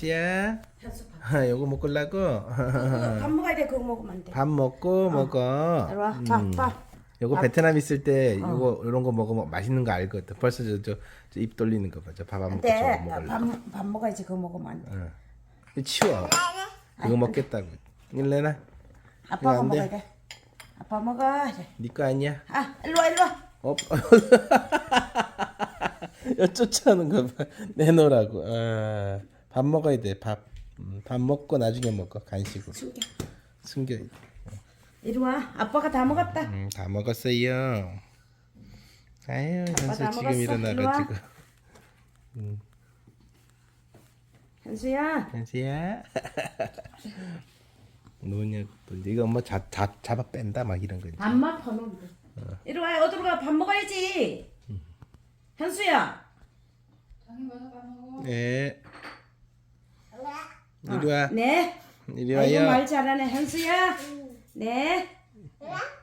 지야, 밥. 아, 요거 그거 밥 먹어야 돼. 그거 먹으면 안 돼. 밥 먹고 먹어. 이리 와. 음. 밥, 밥. 요거 밥. 베트남 있을 때 요거 이런 거 먹으면 맛있는 거 알거든. 벌써 저 저 입 돌리는 거 봐. 저 밥안안 먹고 돼. 저거 밥, 먹으려고. 밥 먹어야지. 그거 먹으면 안 돼. 응. 이거 치워. 이거 먹겠다고. 일레나, 아빠가 안 돼. 먹어야 돼. 아빠 먹어. 니거 아니야? 아, 일로 와, 일로 와. 어, 야 쫓아오는 거 봐. 내놓으라고. 아, 밥 먹어야 돼. 밥. 음, 밥 먹고 나중에 먹어. 간식으로. 숨겨. 숨겨. 이리 와. 아빠가 다 먹었다. 음, 다 먹었어요. 아유, 현수 다 지금 먹었어. 일어나가지고. 현수야. 현수야. 노냐 또 네가 엄마 잡, 잡 잡아 뺀다 막 이런 거. 밥만 퍼놓은데. 이리 와. 어디로 가? 밥 먹어야지. 현수야. 네. 이리 와. 네. 이리 아이고 와요. 말 잘하네. 현수야. 네.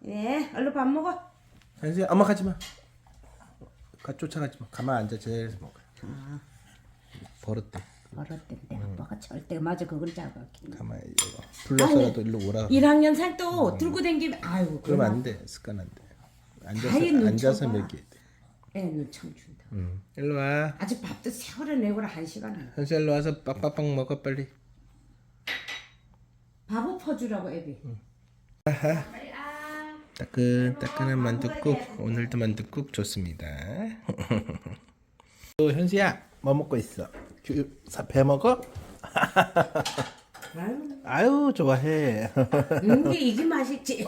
네. 얼른 밥 먹어. 현수야, 엄마 가지 마. 가 쫓아가지 마. 가만 앉아 저 자리에서 먹어. 버릇돼. 어렸던데 아빠가 절대 맞아 그걸 잡아. 가만 이거 불러서라도 일로 오라. 1학년 살도 들고 댕기면 아이고 그러면 안 돼. 습관 안 돼. 앉아서 눈 앉아서 쳐봐. 먹여야 돼. 애는 참 준다. 응. 일로 와. 아직 밥도 세월을 내고라 한 시간을. 현수 일로 와서 빡빡빡 먹어 빨리. 밥을 퍼주라고 애비. 따끈따끈한 만둣국 오늘도 만둣국 좋습니다. 또 현수야 뭐 먹고 있어? 규- 사- 배 먹어? 아유, 아유 좋아해. 이게 이게 맛있지.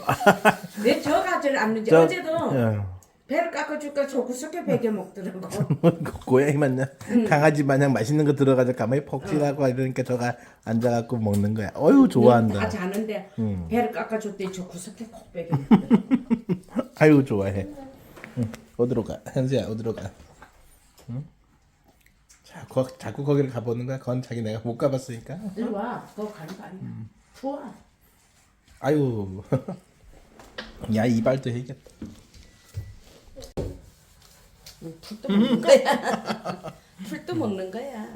왜 저 가지를 않는지 저- 어제도 야, 배를 깎아줄까 저 구석에 베개 먹더라고. 고양이 마냥 강아지 마냥 맛있는 거 들어가서 가만히 폭신하고 이러니까 저가 앉아갖고 먹는 거야. 어유 다 좋아한다. 자는데 배를 깎아줬더니 저 구석에 콕 베개 먹더라고. 아유 좋아해. 응. 어디로 가? 현수야 어디로 가? 응? 자꾸 자꾸 거기를 가보는 거야. 그건 자기 내가 못 가봤으니까. 이리 와. 그거 가는 거 아니야. 좋아. 아유. 야 이발도 해야겠다. 풀도 먹는 거야. 풀도 먹는 거야.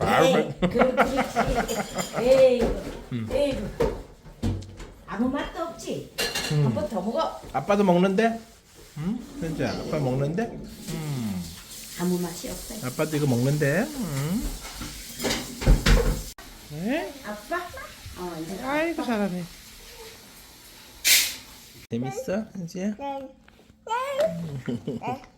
에이, 그, 그렇지. 에이구, 에이구. 아무 맛도 없지. 한 번 더 먹어. 아빠도 먹는데? 응? 현수야 아빠 먹는데? 아무 맛이 없어. 아빠도 이거 먹는데? 응? 네? 아빠? 어, 이제 아이고 잘하네. 재밌어 현수야? 거 ¿Eh? ¿Eh?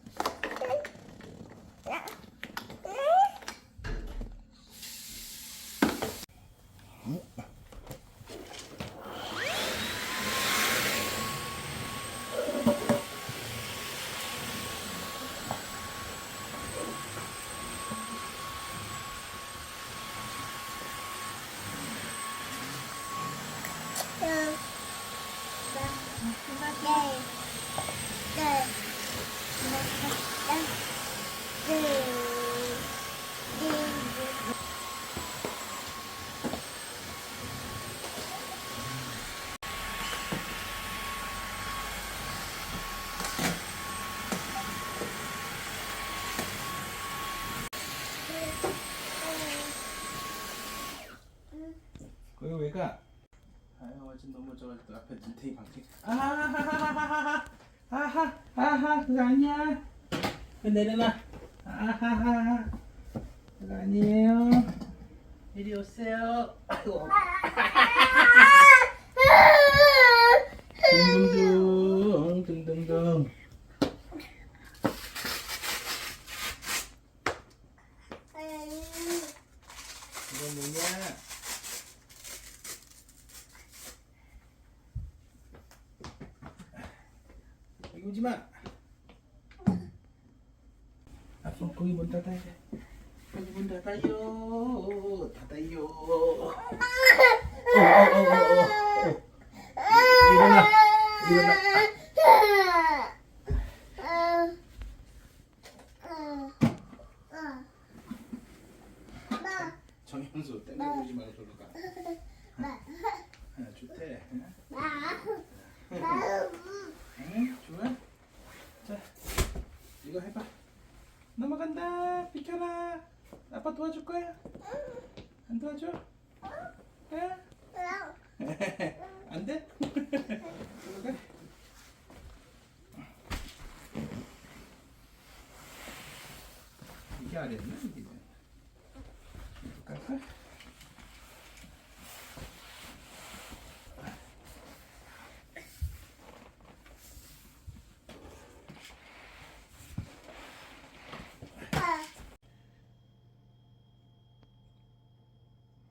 눈탱이 방귀 아하하하하하하 아하 아하 그거 아니야 그 내려놔 아하하하 그거 아니에요 이리 오세요 아이고 둥둥둥 둥둥둥 이거 뭐냐 여기 오지 마. 아빠 거기 문 닫아야 돼. 거기 문 닫아요. 닫아요. 어, 어, 어, 어, 어. 일어나. 일어나. 정현수 땡겨 보지 말고 저로 가. 아, 좋대. 응? 좋아? 자, 이거 해봐. 넘어간다. 비켜라. 아빠 도와줄 거야? 안 도와줘? 응? 안 돼? 들어가. 이게 아래였나? 이게 갈까?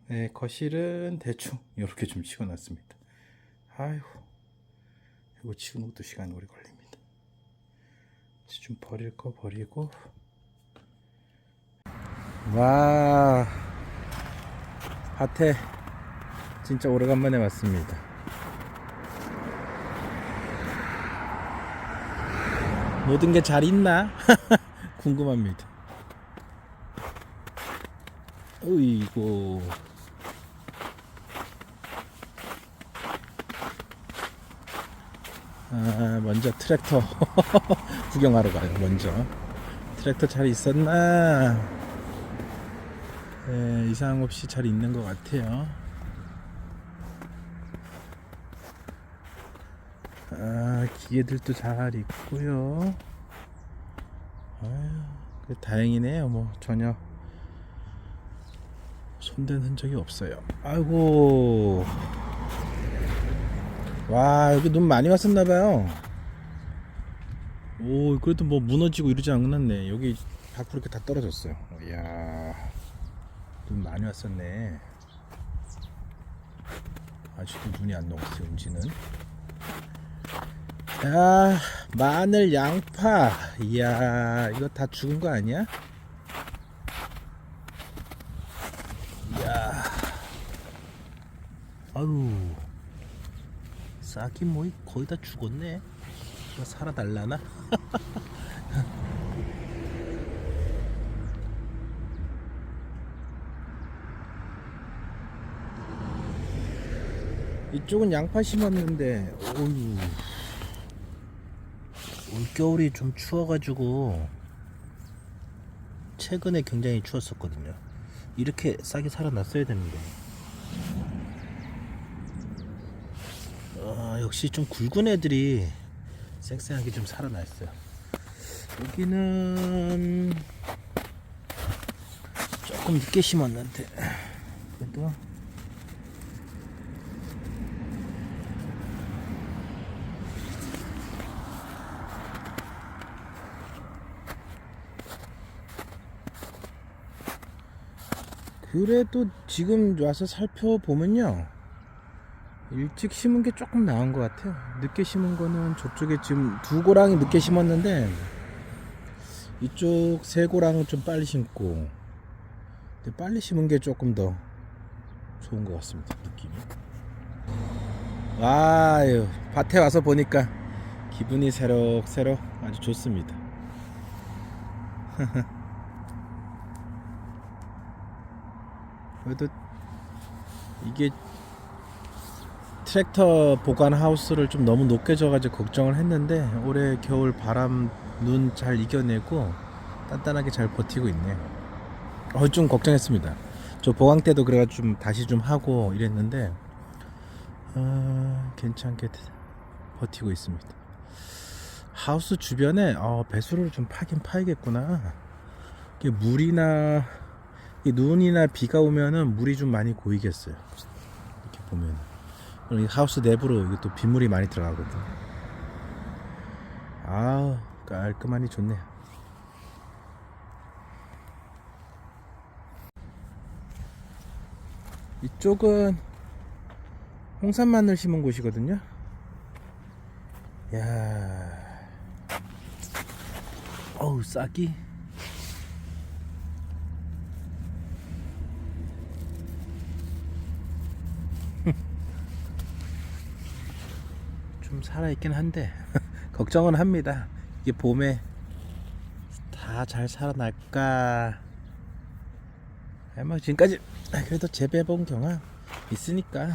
네, 거실은 대충 이렇게 좀 치워놨습니다. 아이고, 이거 치우는 것도 시간 오래 걸립니다. 좀 버릴 거 버리고. 와, 밭에 진짜 오래간만에 왔습니다. 모든 게 잘 있나? 궁금합니다. 어이구. 아, 먼저 트랙터 구경하러 가요. 먼저 트랙터 잘 있었나? 네, 이상 없이 잘 있는 것 같아요. 아, 기계들도 잘 있고요. 아유, 그 다행이네요. 뭐 전혀 손댄 흔적이 없어요. 아이고. 와, 여기 눈 많이 왔었나 봐요. 오, 그래도 뭐 무너지고 이러지 않았네. 여기 밖으로 이렇게 다 떨어졌어요. 이야, 눈 많이 왔었네. 아직도 눈이 안 녹았어요, 은지는. 야, 마늘, 양파. 이야, 이거 다 죽은 거 아니야? 이야. 아유. 싹이 뭐 거의 다 죽었네. 이거 살아달라나? 이쪽은 양파 심었는데, 어유 올겨울이 좀 추워가지고 최근에 굉장히 추웠었거든요. 이렇게 싹이 살아났어야 되는데. 아, 역시 좀 굵은 애들이 쌩쌩하게 좀 살아났어요. 여기는 조금 늦게 심었는데 그래도 그래도 지금 와서 살펴보면요 일찍 심은 게 조금 나은 것 같아요. 늦게 심은 거는 저쪽에 지금 두 고랑이 늦게 심었는데 이쪽 세 고랑은 좀 빨리 심고 근데 빨리 심은 게 조금 더 좋은 것 같습니다. 느낌이. 아유 밭에 와서 보니까 기분이 새록새록 아주 좋습니다. 그래도 이게 트랙터 보관 하우스를 좀 너무 높게 져가지고 걱정을 했는데 올해 겨울 바람 눈 잘 이겨내고 단단하게 잘 버티고 있네요. 어, 좀 걱정했습니다. 저 보강 때도 그래가지고 좀 다시 좀 하고 이랬는데 어, 괜찮게 버티고 있습니다. 하우스 주변에 어, 배수를 좀 파긴 파야겠구나. 이게 물이나 이 눈이나 비가 오면은 물이 좀 많이 고이겠어요. 이렇게 보면. 이 하우스 내부로 또 빗물이 많이 들어가거든. 아우 깔끔하니 좋네요. 이쪽은 홍산 마늘 심은 곳이거든요. 야, 어우 싹이. 좀 살아있긴 한데 걱정은 합니다. 이게 봄에 다 잘 살아날까? 아, 뭐 지금까지 그래도 재배해본 경험 있으니까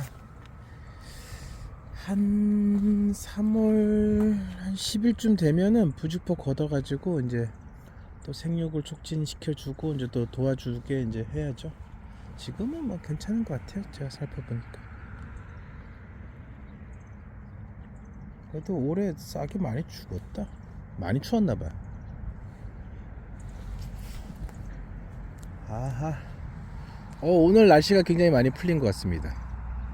한 3월 한 10일쯤 되면은 부직포 걷어가지고 이제 또 생육을 촉진시켜주고 이제 또 도와주게 이제 해야죠. 지금은 뭐 괜찮은 것 같아요. 제가 살펴보니까. 그래도 올해 싹이 많이 죽었다. 많이 추웠나 봐. 아하. 어, 오늘 날씨가 굉장히 많이 풀린 것 같습니다.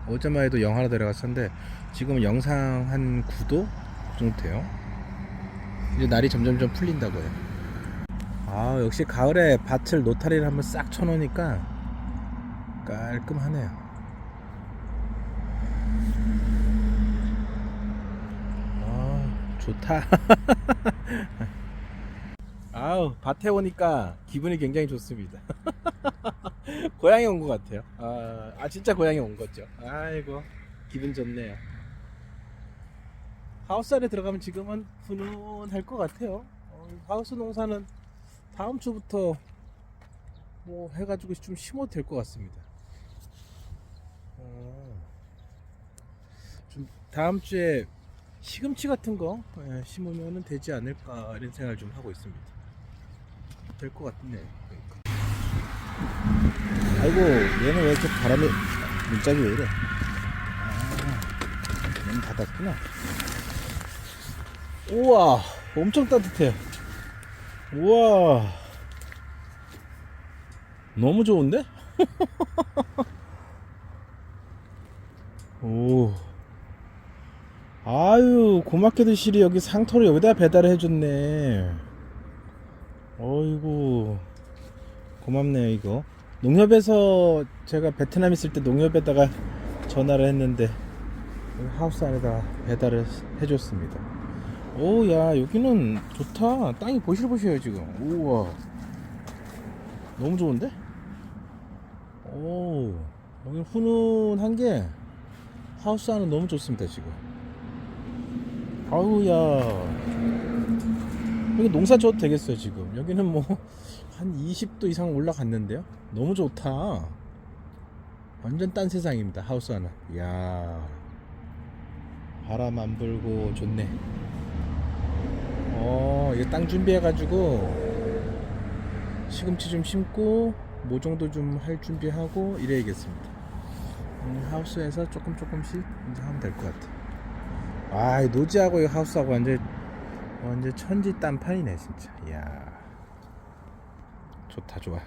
어제만 해도 영하로 내려갔었는데 지금은 영상 한 9도 정도 돼요. 이제 날이 점점점 풀린다고 해요. 아, 역시 가을에 밭을 노타리를 한번 싹 쳐놓으니까 깔끔하네요. 아, 좋다. 아우, 밭에 오니까 기분이 굉장히 좋습니다. 고향에 온 것 같아요. 아, 아, 진짜 고향에 온 거죠. 아이고, 기분 좋네요. 하우스 안에 들어가면 지금은 훈훈할 것 같아요. 어, 하우스 농사는 다음 주부터 뭐 해가지고 좀 심어도 될 것 같습니다. 어, 좀 다음 주에 시금치 같은 거 예, 심으면 되지 않을까 이런 생각을 좀 하고 있습니다. 될 것 같네. 아이고 얘는 왜 이렇게 바람이 문짝이 왜 이래? 아, 얘는 닫았구나. 우와 엄청 따뜻해. 우와 너무 좋은데? 오. 아유, 고맙게도 실이 여기 상토를 여기다 배달을 해줬네. 어이구, 고맙네요, 이거. 농협에서 제가 베트남 있을 때 농협에다가 전화를 했는데, 하우스 안에다 배달을 해줬습니다. 오, 야, 여기는 좋다. 땅이 보실보셔요, 지금. 우와. 너무 좋은데? 오, 여기 훈훈한 게 하우스 안은 너무 좋습니다 지금. 아우야, 여기 농사 져도 되겠어요 지금. 여기는 뭐 한 20도 이상 올라갔는데요. 너무 좋다. 완전 딴 세상입니다 하우스 안은. 야, 바람 안 불고 좋네. 어, 이거 땅 준비해 가지고 시금치 좀 심고 모종도 좀 할 준비하고 이래야겠습니다. 음, 하우스에서 조금 조금씩 이제 하면 될 것 같아. 아, 이 노지하고 이 하우스하고 완전 완전 천지 딴판이네 진짜. 이야, 좋다 좋아.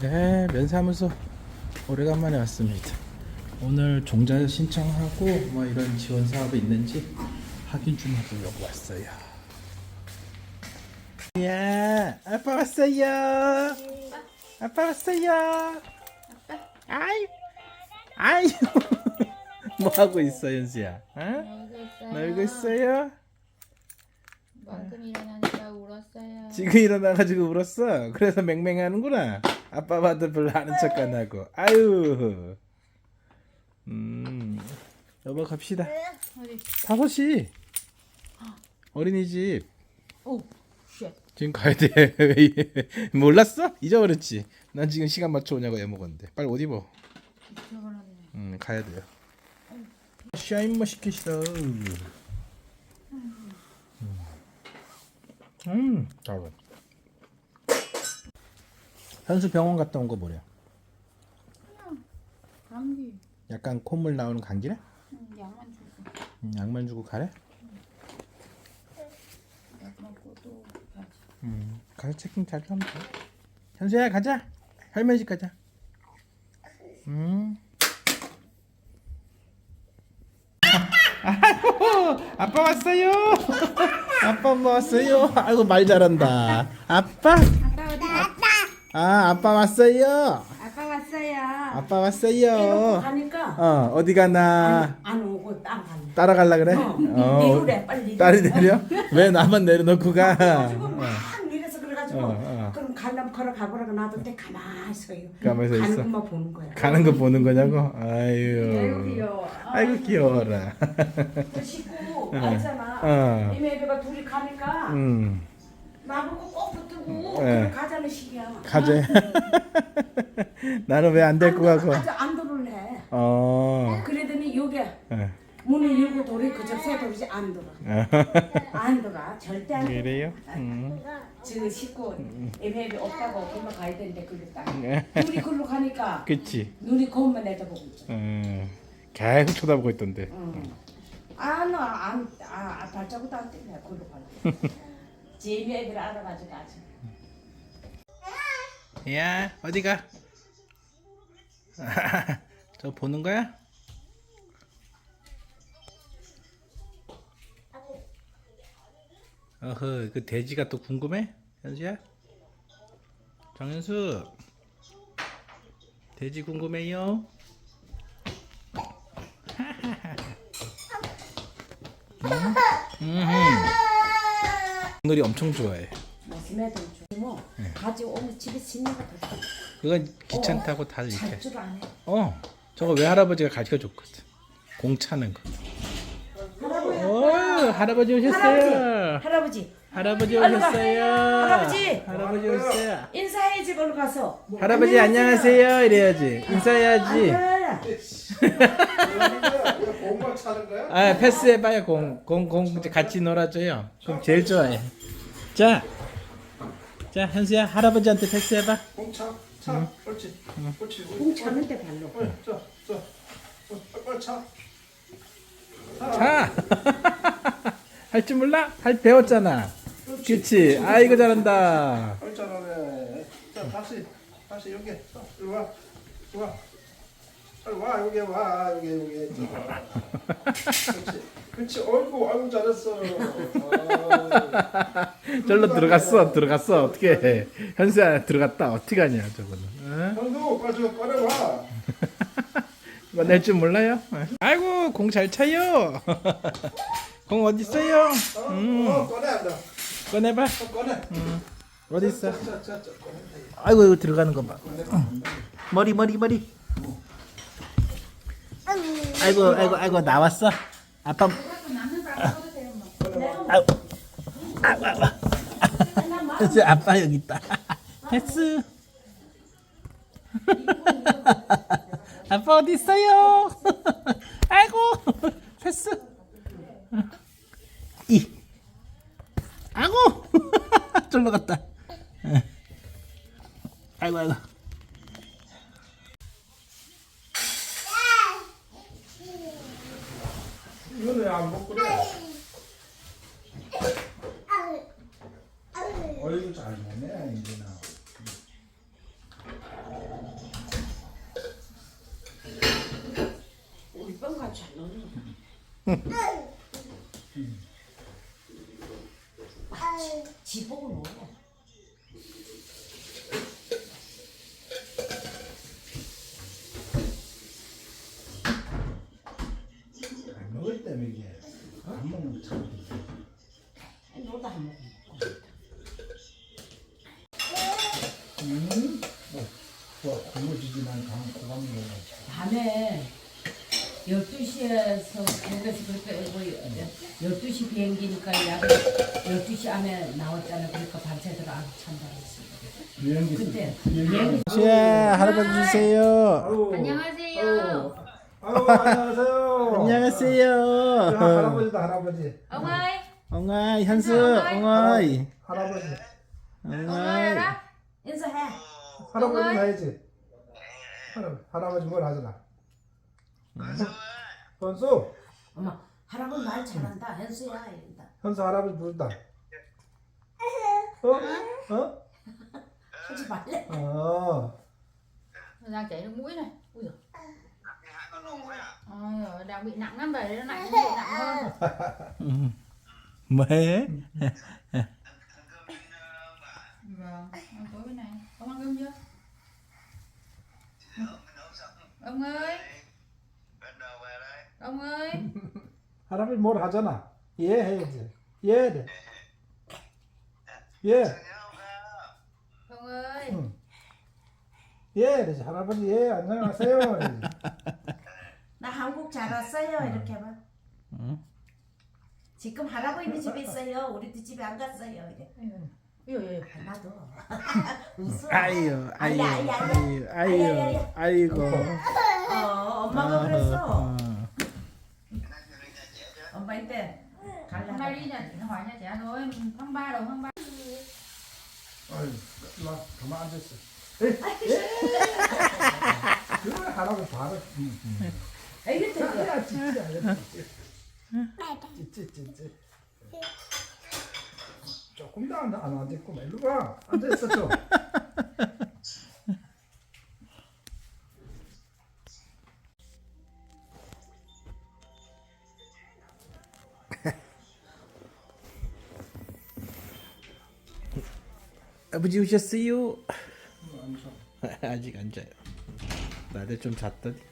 네, 면사무소 오래간만에 왔습니다. 오늘 종자 신청하고 뭐 이런 지원 사업이 있는지 확인 좀 해보려고 왔어요. 야, 아빠 왔어요. 아빠 왔어요. 아이, 아이, 뭐 하고 있어, 연수야? 어? 놀고 있어요. 방금 일어나니까 울었어요. 지금 일어나가지고 울었어. 그래서 맹맹하는구나. 아빠 봐도 별로 아는 척 안 하고. 아유. 음. 여보 갑시다. 어디? 다섯 시. 어린이집. 오, 쉣. 지금 가야 돼. 몰랐어? 잊어버렸지. 난 지금 시간 맞춰 오냐고 애먹었는데. 빨리 옷 입어. 잊어버렸네. 음, 가야 돼요. 샤인머스켓이다. 음, 잘 현수 병원 갔다 온 거 뭐래? 감기. 약간 콧물 나오는 감기래? 응, 약만 줬어. 음, 약만 주고 가래? 약 먹고 또 가지. 음, 가서 체킹 자주 하면 돼. 현수야 가자. 할머니 집 가자. 음. 아이고, 아빠 왔어요. 아빠 왔어요. 아이고 말 잘한다. 아빠? 아빠 어디? 아 아빠 왔어요. 아빠 왔어요. 아빠 왔어요. 가니까 어 어디 가나 안 오고 땅 가네. 따라갈라 그래? 어, 어, 내려래 빨리. 딸이 내려? 왜 나만 내려놓고 가? 가지고 어, 어. 그럼 가려면 걸어 가 보라고 놔뒀는데 가만히 서요. 가만히 서 있어? 가는 것만 보는 거야. 가는 거 보는 거냐고? 아이고 아유. 귀여워. 아이고 귀여워라. 그 식구 알잖아. 어. 이매배가 둘이 가니까 음. 나보고 꼭 붙들고 네. 그럼 가자는 식이야. 가재. 나는 왜안 데리고 가고? 아주 안 들어올래. 어. 그러더니 요게 어. 문을 열고 돌이 그저 새 돌이지 안 들어. 안 들어. 절대 안 들어. 그래요? 음. 저 식구 애매비 오빠가 글로 가야 되는데 글로 딱. 둘이 글로 가니까 그치. 눈이 거울만 내다보고 있지. 음. 계속 쳐다보고 있던데. 응. 아, 너안 아, 아, 발자국도 안 떼네. 갈 때. 재미 애들 알아가지고 아주. 야 어디 가? 저 보는 거야? 어허 그 돼지가 또 궁금해? 현수야? 정현수 돼지 궁금해요? 음? 음흠. 오늘이 엄청 좋아해 무슨 애들 주모 가지고 오면 집에 짓는 거 더. 그건 귀찮다고 다들 이렇게 잘줄 아네. 어, 저거 외할아버지가 가르쳐 줬거든. 공 차는 거. 오, 할아버지 오셨어요. 할아버지 할아버지 빨리 가. 오셨어요. 할아버지. 할아버지 오셨어요. 인사해야지 걸로 가서. 할아버지 안녕하세요. 이래야지. 인사해야지. 아, 공만 차는 거야? 아, 패스해봐요. 공, 공, 공 같이 놀아줘요. 그럼 제일 좋아해. 자, 자 현수야 할아버지한테 패스해봐. 공차 차 그렇지 그렇지 공 차는데 발로. 저저 빨리 차 자, 할 줄 몰라? 할 배웠잖아. 그치? 아이고 잘한다. 빨리 잘하네 자 다시 다시 여기 자, 이리 와 이리 와 빨리 와 여기 와 여기 여기 자. 그렇지 그렇지 어이구 아이고 잘했어 아, 절로 들어갔어 들어갔어 어떻게 해 현수야 들어갔다 어떻게 하냐 저거는 어? 형도 빨리 좀 꺼내와 이거 낼줄 몰라요? 어. 아이고 공 잘 차요 공 어디 있어요? 어, 음. 어 꺼내 꺼내봐. 어, 꺼내. 어디 있어? 꺼내. 아이고 이거 들어가는 거봐. 머리 머리 머리. 아이고 아이고 아이고 나왔어? 아빠. 아이고 아이고 아이고 현수 아빠 여기 있다. 패스 아빠 어디 있어요? 아이고 패스 이. 아이고. 절로 갔다. 아이고 아이고 이거는 왜안 먹고 그래 어이구 잘 먹네 이제는 우리 뻥가 잘 놀려. 지 보고 놀래. 안 먹을 때면 이게 안 먹는 참 놀다 한 번. 음? 어, 와, 굶어지지만 강 고감이 밤에 12시에서 거기서 그렇게 뭐 12시 비행기니까 약 12시 안에 나왔잖아. 그러니까 밤새도록 아주 찬다 했어. 비행기 근데 비행기 시야 할아버지 주세요 안녕하세요. 아유 안녕하세요 안녕하세요 야, 할아버지다 할아버지 ơi, 엉아이 현수 엉아이 할아버지 엉아이. 인사해. 할아버지. 해야지 할아버지, 할아버지 뭘 하잖아 현수 엄마 할아버지 말 잘한다. 현수야. 현수 할아버지 부른다 어? 어? 하지 말래. 어 nước mũi này. Ui giời. Ôi giời, đang bị nặng lắm về nó nặng nó bị nặng hơn. 뭐해? Vâng, ăn tối bên này. Ông ăn cơm chưa? Ông ơi, ông ơi. 할아버지 뭘 하잖아 예 해야지 예 돼. 예. Ông ơi. 응. 예, 그렇지. 할아버지, 예, 안녕하세요. 나 한국 잘 왔어요. 이렇게 봐. 응? 지금 할아버지 집에 있어요. 우리도 집에 안 갔어요. 이래. 예, 예. 나도. 웃어. 아유, 아유, 아유, 아야, 아유, 아야. 아이고. 어, 엄마가 그랬어. 아, 엄마 이때 Hôm 갈라. nay đi nhà chị hỏi nhà trẻ rồi tháng 3 đầu tháng 3 아유, 와. 가만 앉았어. 그래 하라고 바로. 찌찌. 조금도 안, 안 앉았구만. 일로 와. 앉아있어 좀. 아버지 오셨어요? 아직 안 자요. 낮에 좀 잤더니.